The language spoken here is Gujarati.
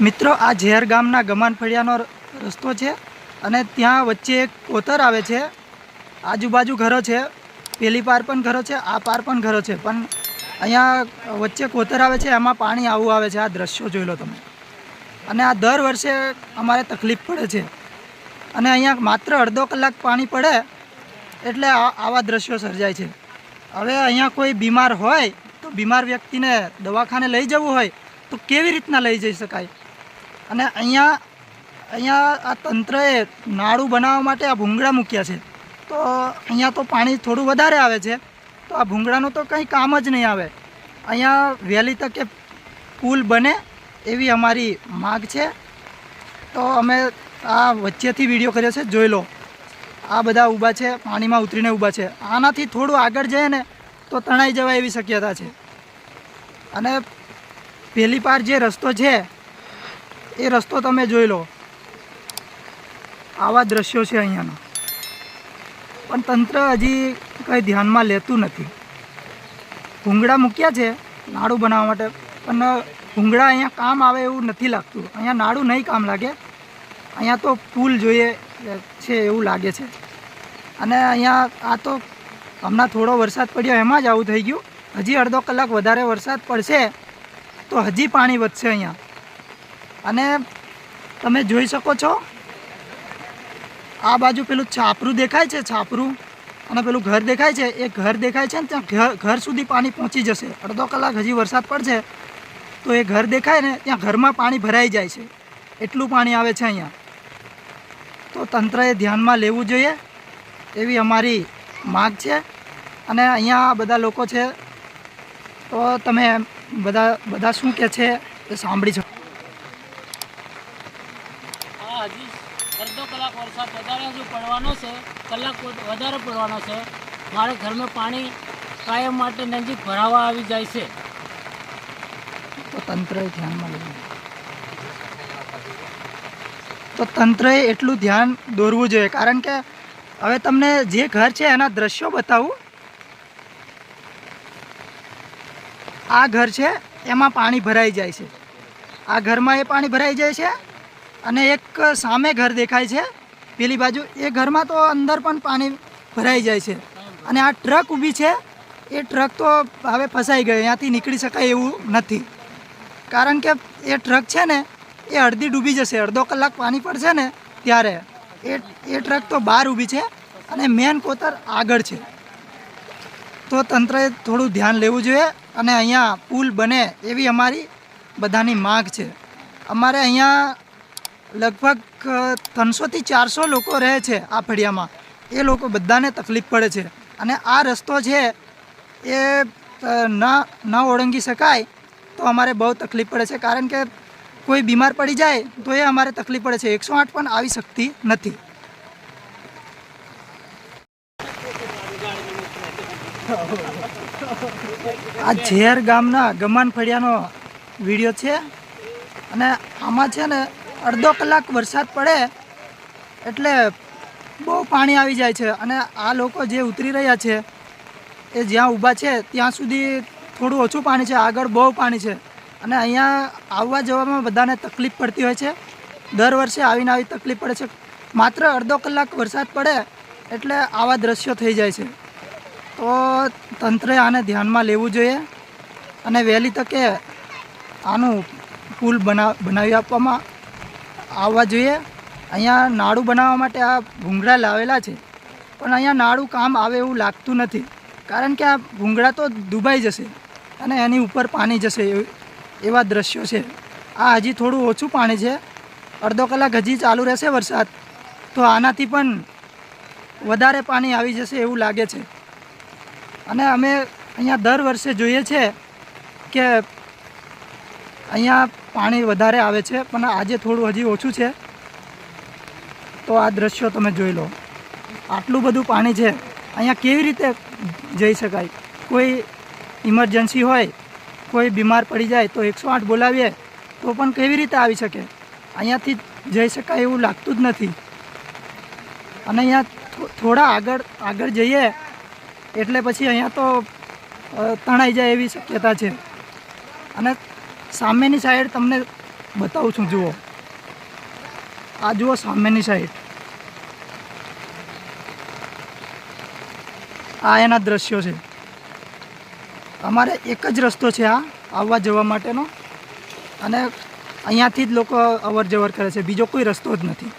મિત્રો, આ ઝેર ગામના ગમાનફળિયાનો રસ્તો છે અને ત્યાં વચ્ચે એક કોતર આવે છે. આજુબાજુ ઘરો છે. પેલી પાર પણ ઘરો છે, આ પાર પણ ઘરો છે. પણ અહીંયા વચ્ચે કોતર આવે છે, એમાં પાણી આવું આવે છે. આ દ્રશ્યો જોઈ લો તમે. અને આ દર વર્ષે અમારે તકલીફ પડે છે. અને અહીંયા માત્ર અડધો કલાક પાણી પડે એટલે આવા દ્રશ્યો સર્જાય છે. હવે અહીંયા કોઈ બીમાર હોય, તો બીમાર વ્યક્તિને દવાખાને લઈ જવું હોય, તો કેવી રીતના લઈ જઈ શકાય? અને અહીંયા અહીંયા આ તંત્રએ નાળું બનાવવા માટે આ ભૂંગળા મૂક્યા છે. તો અહીંયા તો પાણી થોડું વધારે આવે છે. તો આ ભૂંગળાનું તો કંઈ કામ જ નહીં આવે. અહીંયા વહેલી તકે પુલ બને એવી અમારી માગ છે. તો અમે આ વચ્ચેથી વીડિયો કર્યો છે, જોઈ લો. આ બધા ઊભા છે, પાણીમાં ઉતરીને ઊભા છે. આનાથી થોડું આગળ જઈએ ને તો તણાઈ જવાય એવી શક્યતા છે. અને પહેલી પાર જે રસ્તો છે એ રસ્તો તમે જોઈ લો. આવા દ્રશ્યો છે અહીંયાના. પણ તંત્ર હજી કંઈ ધ્યાનમાં લેતું નથી. ભૂંગળા મૂક્યા છે નાડું બનાવવા માટે, પણ ભૂંગળા અહીંયા કામ આવે એવું નથી લાગતું. અહીંયા નાડું નહીં કામ લાગે. અહીંયા તો પુલ જોઈએ છે એવું લાગે છે. અને અહીંયા આ તો હમણાં થોડો વરસાદ પડ્યો, એમાં જ આવું થઈ ગયું. હજી અડધો કલાક વધારે વરસાદ પડશે, તો હજી પાણી વધશે અહીંયા. અને તમે જોઈ શકો છો, આ બાજુ પેલું છાપરું દેખાય છે, છાપરું. અને પેલું ઘર દેખાય છે, એ ઘર દેખાય છે ને ત્યાં ઘર સુધી પાણી પહોંચી જશે. અડધો કલાક હજી વરસાદ પડશે, તો એ ઘર દેખાય ને ત્યાં ઘરમાં પાણી ભરાઈ જાય છે. એટલું પાણી આવે છે અહીંયા. તો તંત્રએ ધ્યાનમાં લેવું જોઈએ, એવી અમારી માગ છે. અને અહીંયા બધા લોકો છે, તો તમે બધા બધા શું કહે છે એ સાંભળી શકો. હજી અડધો કલાક વરસાદ વધારે હજુ પડવાનો છે, કલાક વધારે પડવાનો છે. મારે ઘરમાં પાણી કાયમ માટે નજીક ભરાવા આવી જાય છે. તો તંત્રએ ધ્યાનમાં લેવું તો તંત્રએ એટલું ધ્યાન દોરવું જોઈએ, કારણ કે હવે તમને જે ઘર છે એના દ્રશ્યો બતાવું. આ ઘર છે, એમાં પાણી ભરાઈ જાય છે. આ ઘરમાં એ પાણી ભરાઈ જાય છે અને એક સામે ઘર દેખાય છે, પેલી બાજુ. એ ઘરમાં તો અંદર પણ પાણી ભરાઈ જાય છે. અને આ ટ્રક ઊભી છે. એ ટ્રક તો હવે ફસાઈ ગઈ અહીંયાથી નીકળી શકાય એવું નથી. કારણ કે એ ટ્રક છે ને, એ અડધી ડૂબી જશે. અડધો કલાક પાણી પડશે ને, ત્યારે એ એ ટ્રક તો બહાર ઊભી છે અને મેન કોતર આગળ છે. તો તંત્રએ થોડું ધ્યાન લેવું જોઈએ અને અહીંયા પુલ બને એવી અમારી બધાની માગ છે. અમારે અહીંયા લગભગ ત્રણસોથી ચારસો લોકો રહે છે આ ફળિયામાં. એ લોકો બધાને તકલીફ પડે છે. અને આ રસ્તો છે એ ન ન ઓળંગી શકાય તો અમારે બહુ તકલીફ પડે છે. કારણ કે કોઈ બીમાર પડી જાય તો એ અમારે તકલીફ પડે છે. એકસો આઠ પણ આવી શકતી નથી. આ ઝેર ગામના ગમાન ફળિયાનો વીડિયો છે. અને આમાં છે ને અડધો કલાક વરસાદ પડે એટલે બહુ પાણી આવી જાય છે અને આ લોકો જે ઉતરી રહ્યા છે, એ જ્યાં ઊભા છે ત્યાં સુધી થોડું ઓછું પાણી છે, આગળ બહુ પાણી છે. અને અહીંયા આવવા જવામાં બધાને તકલીફ પડતી હોય છે. દર વર્ષે આવીને આવી તકલીફ પડે છે. માત્ર અડધો કલાક વરસાદ પડે એટલે આવા દ્રશ્યો થઈ જાય છે. તો તંત્રે આને ધ્યાનમાં લેવું જોઈએ અને વહેલી તકે આનું પુલ બના, બનાવી આપવામાં આવવા જોઈએ. અહીંયા નાળું બનાવવા માટે આ ભૂંગળા લાવેલા છે. પણ અહીંયા નાળું કામ આવે એવું લાગતું નથી. કારણ કે આ ભૂંગળા તો ડૂબાઈ જશે અને એની ઉપર પાણી જશે એવા દ્રશ્યો છે. આ હજી થોડું ઓછું પાણી છે. અડધો કલાક હજી ચાલુ રહેશે વરસાદ. તો આનાથી પણ વધારે પાણી આવી જશે એવું લાગે છે. અને અમે અહીંયા દર વર્ષે જોઈએ છે કે અહીંયા પાણી વધારે આવે છે, પણ આજે થોડું હજી ઓછું છે. તો આ દ્રશ્યો તમે જોઈ લો. આટલું બધું પાણી છે, અહીંયા કેવી રીતે જઈ શકાય? કોઈ ઇમરજન્સી હોય, કોઈ બીમાર પડી જાય, તો એકસો આઠ બોલાવીએ, તો પણ કેવી રીતે આવી શકે? અહીંયાથી જઈ શકાય એવું લાગતું જ નથી. અને અહીંયા થોડા આગળ આગળ જઈએ, એટલે પછી અહીંયા તો તણાઈ જાય એવી શક્યતા છે. અને સામેની સાઈડ તમને બતાવું છું, જુઓ. આ જુઓ સામેની સાઈડ. આ એના દ્રશ્યો છે. અમારે એક જ રસ્તો છે આ, આવવા જવા માટેનો. અને અહીંયાથી જ લોકો અવર જવર કરે છે. બીજો કોઈ રસ્તો જ નથી.